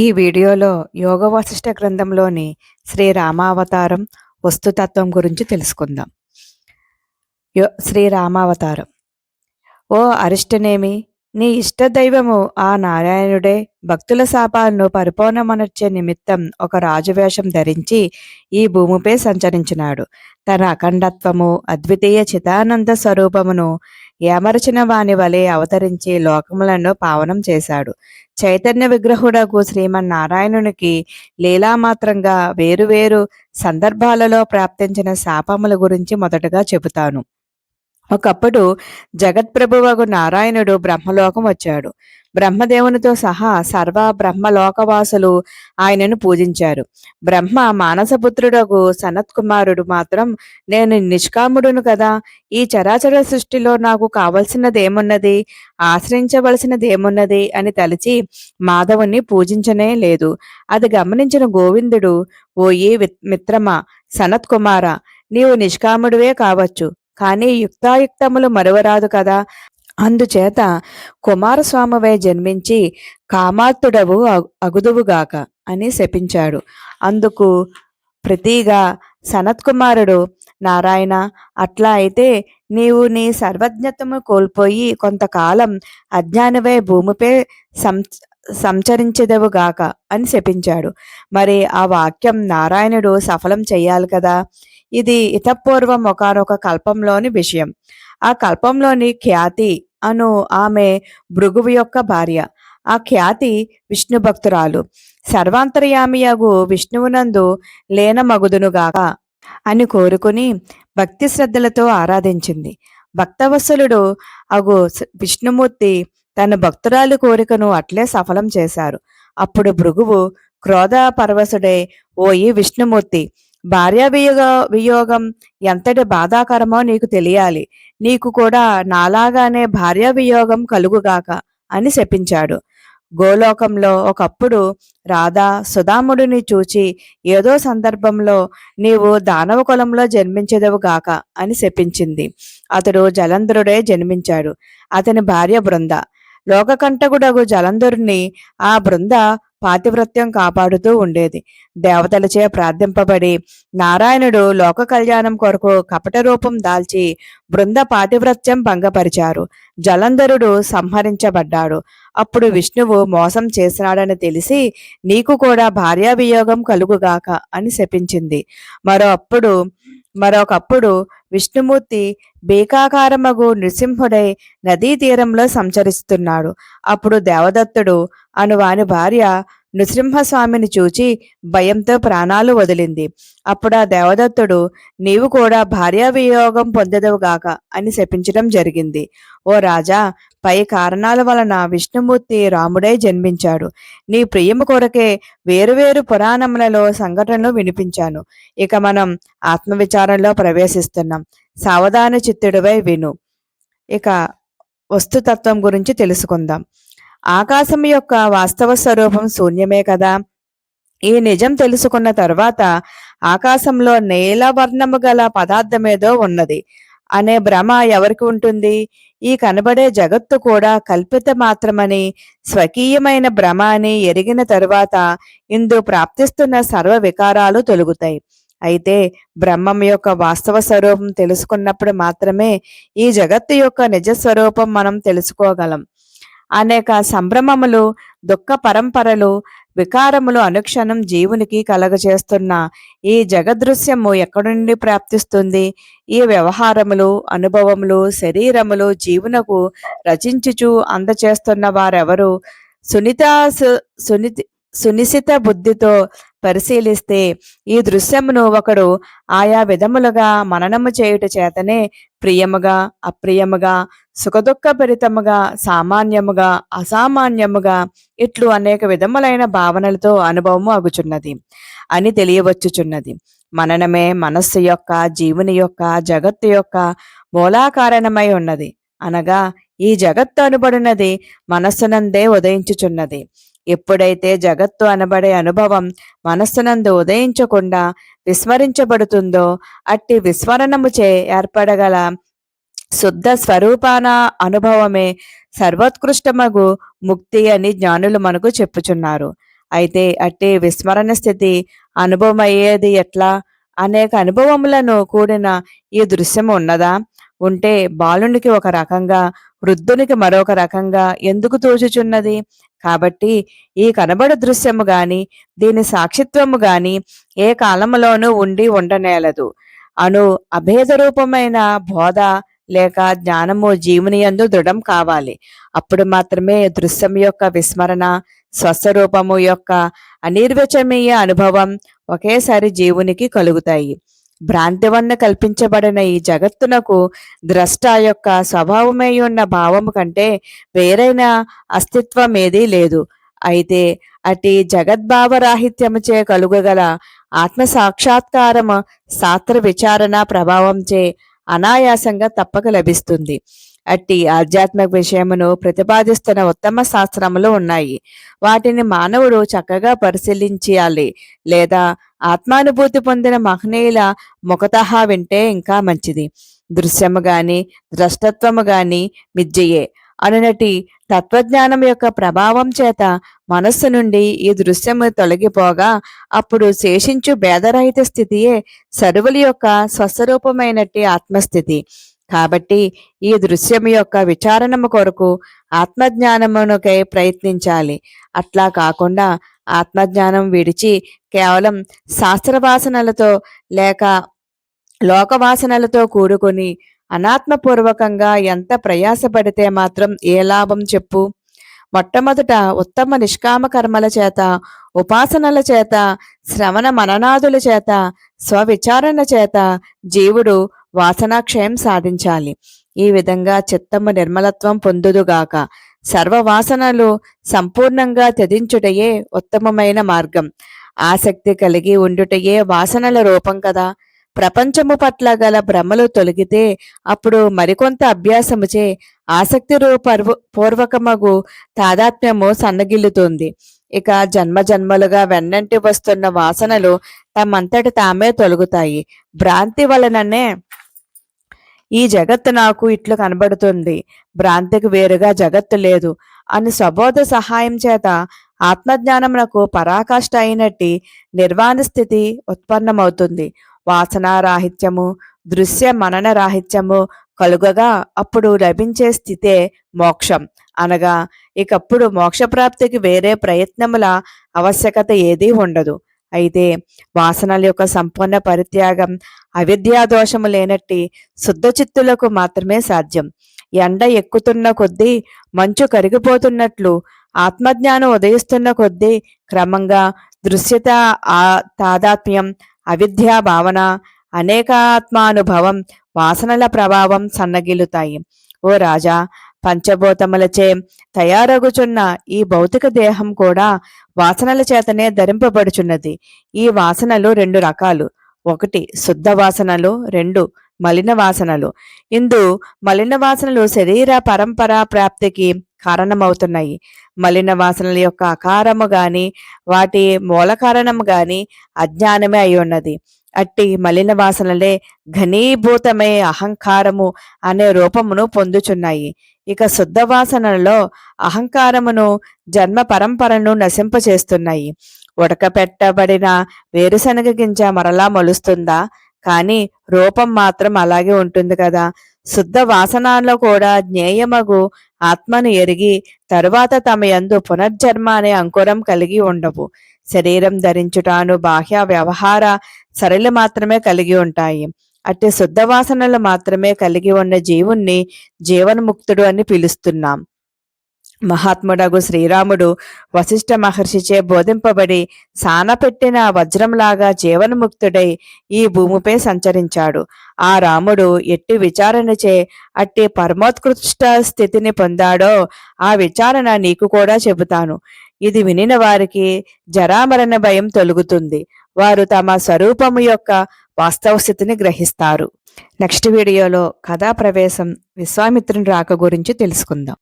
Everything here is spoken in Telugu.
ఈ వీడియోలో యోగ వశిష్ట గ్రంథంలోని శ్రీ రామావతారం వస్తుతత్వం గురించి తెలుసుకుందాం. యో శ్రీ రామావతారం. ఓ అరిష్టనేమి నీ ఇష్టదైవము ఆ నారాయణుడే భక్తుల శాపాలను పరిపూర్ణమనర్చే నిమిత్తం ఒక రాజవేషం ధరించి ఈ భూమిపై సంచరించినాడు. తన అఖండత్వము అద్వితీయ చితానంద స్వరూపమును ఏమరచిన వాని వలె అవతరించి లోకములను పావనం చేశాడు. చైతన్య విగ్రహుడకు శ్రీమన్నారాయణునికి లీలామాత్రంగా వేరువేరు సందర్భాలలో ప్రాప్తించిన శాపముల గురించి మొదటగా చెబుతాను. ఒకప్పుడు జగత్ప్రభువగు నారాయణుడు బ్రహ్మలోకం వచ్చాడు. బ్రహ్మదేవునితో సహా సర్వ బ్రహ్మలోకవాసులు ఆయనను పూజించారు. బ్రహ్మ మానసపుత్రుడకు సనత్కుమారుడు మాత్రం నేను నిష్కాముడును కదా ఈ చరాచర సృష్టిలో నాకు కావలసినదేమున్నది? ఆశ్రయించవలసినదేమున్నది? అని తలిచి మాధవుణ్ణి పూజించనే లేదు. అది గమనించిన గోవిందుడు ఓ ఈ మిత్రమా సనత్కుమార నీవు నిష్కాముడివే కావచ్చు. కానీ యుక్తాయుక్తములు మరువరాదు కదా. అందుచేత కుమారస్వామివై జన్మించి కామాత్తుడవు అగుదువుగాక అని శపించాడు. అందుకు ప్రతిగా సనత్కుమారుడు నారాయణ అట్లా అయితే నీవు నీ సర్వజ్ఞతము కోల్పోయి కొంతకాలం అజ్ఞానవై భూమిపై సం సంచరించదవుగాక అని శపించాడు. మరి ఆ వాక్యం నారాయణుడు సఫలం చేయాలి కదా? ఇది ఇతపూర్వం ఒకనొక కల్పంలోని విషయం. ఆ కల్పంలోని ఖ్యాతి అను ఆమె భృగువు యొక్క భార్య. ఆ ఖ్యాతి విష్ణు భక్తురాలు. సర్వాంతర్యామియగు విష్ణువునందు లేనమగుదునుగాక అని కోరుకుని భక్తి శ్రద్ధలతో ఆరాధించింది. భక్తవత్సలుడు అగు విష్ణుమూర్తి తన భక్తురాలు కోరికను అట్లే సఫలం చేశారు. అప్పుడు భృగువు క్రోధ పరవశుడే ఓయి విష్ణుమూర్తి భార్యాభియోగ వియోగం ఎంతటి బాధాకరమో నీకు తెలియాలి. నీకు కూడా నాలాగానే భార్య వియోగం కలుగుగాక అని శపించాడు. గోలోకంలో ఒకప్పుడు రాధా సుధాముడిని చూచి ఏదో సందర్భంలో నీవు దానవ కులంలో జన్మించదవు గాక అని శపించింది. అతడు జలంధరుడే జన్మించాడు. అతని భార్య బృంద. లోకకంఠకుడగు జలంధరుని ఆ బృంద పాతివ్రత్యం కాపాడుతూ ఉండేది. దేవతలచే ప్రార్థింపబడి నారాయణుడు లోక కళ్యాణం కొరకు కపట రూపం దాల్చి బృంద పాతివ్రత్యం భంగపరిచారు. జలంధరుడు సంహరించబడ్డాడు. అప్పుడు విష్ణువు మోసం చేసినాడని తెలిసి నీకు కూడా భార్యావియోగం కలుగుగాక అని శపించింది. మరో అప్పుడు మరొకప్పుడు విష్ణుమూర్తి బీకాకారమగు నృసింహుడై నదీ తీరంలో సంచరిస్తున్నాడు. అప్పుడు దేవదత్తుడు అనువాని భార్య నృసింహస్వామిని చూచి భయంతో ప్రాణాలు వదిలింది. అప్పుడు ఆ దేవదత్తుడు నీవు కూడా భార్యా వియోగం పొందదవుగాక అని శపించడం జరిగింది. ఓ రాజా పై కారణాల వలన విష్ణుమూర్తి రాముడై జన్మించాడు. నీ ప్రియము కొరకే వేరువేరు పురాణములలో సంఘటనలు వినిపించాను. ఇక మనం ఆత్మవిచారంలో ప్రవేశిస్తున్నాం. సావధాన చిత్తుడివై విను. ఇక వస్తుతత్వం గురించి తెలుసుకుందాం. ఆకాశం యొక్క వాస్తవ స్వరూపం శూన్యమే కదా? ఈ నిజం తెలుసుకున్న తర్వాత ఆకాశంలో నీలవర్ణము గల పదార్థమేదో ఉన్నది. అనే భ్రమ ఎవరికి ఉంటుంది? ఈ కనబడే జగత్తు కూడా కల్పిత మాత్రమని స్వకీయమైన భ్రమ అని ఎరిగిన తరువాత ఇందు ప్రాప్తిస్తున్న సర్వ వికారాలు తొలుగుతాయి. అయితే బ్రహ్మం యొక్క వాస్తవ స్వరూపం తెలుసుకున్నప్పుడు మాత్రమే ఈ జగత్తు యొక్క నిజ స్వరూపం మనం తెలుసుకోగలం. అనేక సంభ్రమములు దుఃఖ పరంపరలు వికారములు అనుక్షణం జీవునికి కలగజేస్తున్న ఈ జగదృశ్యము ఎక్కడి నుండి ప్రాప్తిస్తుంది? ఈ వ్యవహారములు అనుభవములు శరీరములు జీవునకు రచించుచు అందచేస్తున్న వారెవరు? సునీత సునితి సునిశిత బుద్ధితో పరిశీలిస్తే ఈ దృశ్యమును ఒకడు ఆయా విధములుగా మననము చేయుట చేతనే ప్రియముగా అప్రియముగా సుఖదుఖభరితముగా సామాన్యముగా అసామాన్యముగా ఇట్లు అనేక విధములైన భావనలతో అనుభవము అగుచున్నది అని తెలియవచ్చుచున్నది. మననమే మనస్సు యొక్క జీవుని యొక్క జగత్తు యొక్క మూలాకారణమై ఉన్నది. అనగా ఈ జగత్తు అనుబడినది మనస్సునందే ఉదయించుచున్నది. ఎప్పుడైతే జగత్తు అనబడే అనుభవం మనస్సునందు ఉదయించకుండా విస్మరించబడుతుందో అట్టి విస్మరణముచే ఏర్పడగల శుద్ధ స్వరూపాన అనుభవమే సర్వోత్కృష్టమగు ముక్తి అని జ్ఞానులు మనకు చెప్పుచున్నారు. అయితే అట్టి విస్మరణ స్థితి అనుభవం అయ్యేది ఎట్లా? అనేక అనుభవములను కూడిన ఈ దృశ్యం ఉన్నదా? ఉంటే బాలునికి ఒక రకంగా వృద్ధునికి మరొక రకంగా ఎందుకు తోచుచున్నది? కాబట్టి ఈ కనబడు దృశ్యము గాని దీని సాక్షిత్వము గాని ఏ కాలములోనూ ఉండి ఉండనేలదు. అను అభేద రూపమైన బోధ లేక జ్ఞానము జీవుని యందు దృఢం కావాలి. అప్పుడు మాత్రమే దృశ్యం యొక్క విస్మరణ స్వస్వరూపము యొక్క అనిర్వచనీయ అనుభవం ఒకేసారి జీవునికి కలుగుతాయి. భ్రాంతి వల్ల కల్పించబడిన ఈ జగత్తునకు ద్రష్ట యొక్క స్వభావమై ఉన్న భావము కంటే వేరైన అస్తిత్వం ఏదీ లేదు. అయితే అటి జగద్భావరాహిత్యముచే కలుగగల ఆత్మ సాక్షాత్కారము శాస్త్ర విచారణ ప్రభావంచే అనాయాసంగా తప్పక లభిస్తుంది. అట్టి ఆధ్యాత్మిక విషయమును ప్రతిపాదిస్తున్న ఉత్తమ శాస్త్రములు ఉన్నాయి. వాటిని మానవుడు చక్కగా పరిశీలించాలి. లేదా ఆత్మానుభూతి పొందిన మహనీయుల ముఖతహా వింటే ఇంకా మంచిది. దృశ్యము గాని ద్రష్టత్వము గాని మిథ్యయే అనునటి తత్వజ్ఞానం యొక్క ప్రభావం చేత మనస్సు నుండి ఈ దృశ్యము తొలగిపోగా అప్పుడు శేషించు భేదరహిత స్థితియే సరువుల యొక్క స్వస్వరూపమైనట్టి ఆత్మస్థితి. కాబట్టి ఈ దృశ్యం యొక్క విచారణము కొరకు ఆత్మజ్ఞానమునకై ప్రయత్నించాలి. అట్లా కాకుండా ఆత్మజ్ఞానం విడిచి కేవలం శాస్త్రవాసనలతో లేక లోకవాసనలతో కూడుకొని అనాత్మపూర్వకంగా ఎంత ప్రయాసపడితే మాత్రం ఏ లాభం చెప్పు. మొట్టమొదట ఉత్తమ నిష్కామ కర్మల చేత ఉపాసనల చేత శ్రవణ మననాదుల చేత స్వవిచారణ చేత జీవుడు వాసనాక్షయం సాధించాలి. ఈ విధంగా చిత్తము నిర్మలత్వం పొందుదుగాక సర్వ వాసనలు సంపూర్ణంగా త్యజించుటయే ఉత్తమమైన మార్గం. ఆసక్తి కలిగి ఉండుటయే వాసనల రూపం కదా. ప్రపంచము పట్ల గల భ్రమలు తొలగితే అప్పుడు మరికొంత అభ్యాసముచే ఆసక్తి రూపర్వ పూర్వకమగు తాదాత్మ్యము సన్నగిల్లుతుంది. ఇక జన్మ జన్మలుగా వెన్నంటి వస్తున్న వాసనలు తమంతటి తామే తొలగుతాయి. భ్రాంతి వలననే ఈ జగత్తు నాకు ఇట్లు కనబడుతుంది. భ్రాంతికి వేరుగా జగత్తు లేదు. అని స్వబోధ సహాయం చేత ఆత్మజ్ఞానమునకు పరాకాష్ట అయినట్టి నిర్వాణ స్థితి ఉత్పన్నమవుతుంది. వాసనారాహిత్యము దృశ్య మనన రాహిత్యము కలుగగా అప్పుడు లభించే స్థితే మోక్షం. అనగా ఇకప్పుడు మోక్షప్రాప్తికి వేరే ప్రయత్నముల ఆవశ్యకత ఏదీ ఉండదు. అయితే వాసనల యొక్క సంపూర్ణ పరిత్యాగం అవిద్యా దోషము లేనట్టి శుద్ధ చిత్తులకు మాత్రమే సాధ్యం. ఎండ ఎక్కుతున్న కొద్దీ మంచు కరిగిపోతున్నట్లు ఆత్మజ్ఞానం ఉదయిస్తున్న కొద్దీ క్రమంగా దృశ్యత ఆ తాదాత్మ్యం అవిద్యా భావన అనేకాత్మానుభవం వాసనల ప్రభావం సన్నగిలుతాయి ఓ రాజా పంచభూతములచే తయారగుచున్న ఈ భౌతిక దేహం కూడా వాసనల చేతనే ధరింపబడుచున్నది. ఈ వాసనలు రెండు రకాలు. ఒకటి శుద్ధ వాసనలు రెండు మలిన వాసనలు. ఇందు మలిన వాసనలు శరీర పరంపర ప్రాప్తికి కారణమవుతున్నాయి. మలిన వాసనల యొక్క అకారము గాని వాటి మూల కారణము గాని అజ్ఞానమే అయి ఉన్నది. అట్టి మలిన వాసనలే ఘనీభూతమై అహంకారము అనే రూపమును పొందుచున్నాయి. ఇక శుద్ధ వాసనలలో అహంకారమును జన్మ పరంపరను నశింపచేస్తున్నాయి. ఉడకపెట్టబడిన వేరుశనగ గింజ మరలా మొలుస్తుందా? కానీ రూపం మాత్రం అలాగే ఉంటుంది కదా. శుద్ధ వాసనాల్లో కూడా జ్ఞేయమగు ఆత్మను ఎరిగి తరువాత తమ యందు పునర్జన్మ అనే అంకురం కలిగి ఉండవు. శరీరం ధరించుటాను బాహ్య వ్యవహార సరళి మాత్రమే కలిగి ఉంటాయి. అట్టి శుద్ధ వాసనలు మాత్రమే కలిగి ఉన్న జీవుణ్ణి జీవన్ముక్తుడు అని పిలుస్తున్నాం. మహాత్ముడగు శ్రీరాముడు వశిష్ఠ మహర్షిచే బోధింపబడి సానపెట్టిన వజ్రంలాగా జీవన్ముక్తుడై ఈ భూమిపై సంచరించాడు. ఆ రాముడు ఎట్టి విచారణచే అట్టి పరమోత్కృష్ట స్థితిని పొందాడో ఆ విచారణ నీకు కూడా చెబుతాను. ఇది వినిన వారికి జరామరణ భయం తొలుగుతుంది. వారు తమ స్వరూపము యొక్క వాస్తవ స్థితిని గ్రహిస్తారు. నెక్స్ట్ వీడియోలో కథా ప్రవేశం విశ్వామిత్రుని రాక గురించి తెలుసుకుందాం.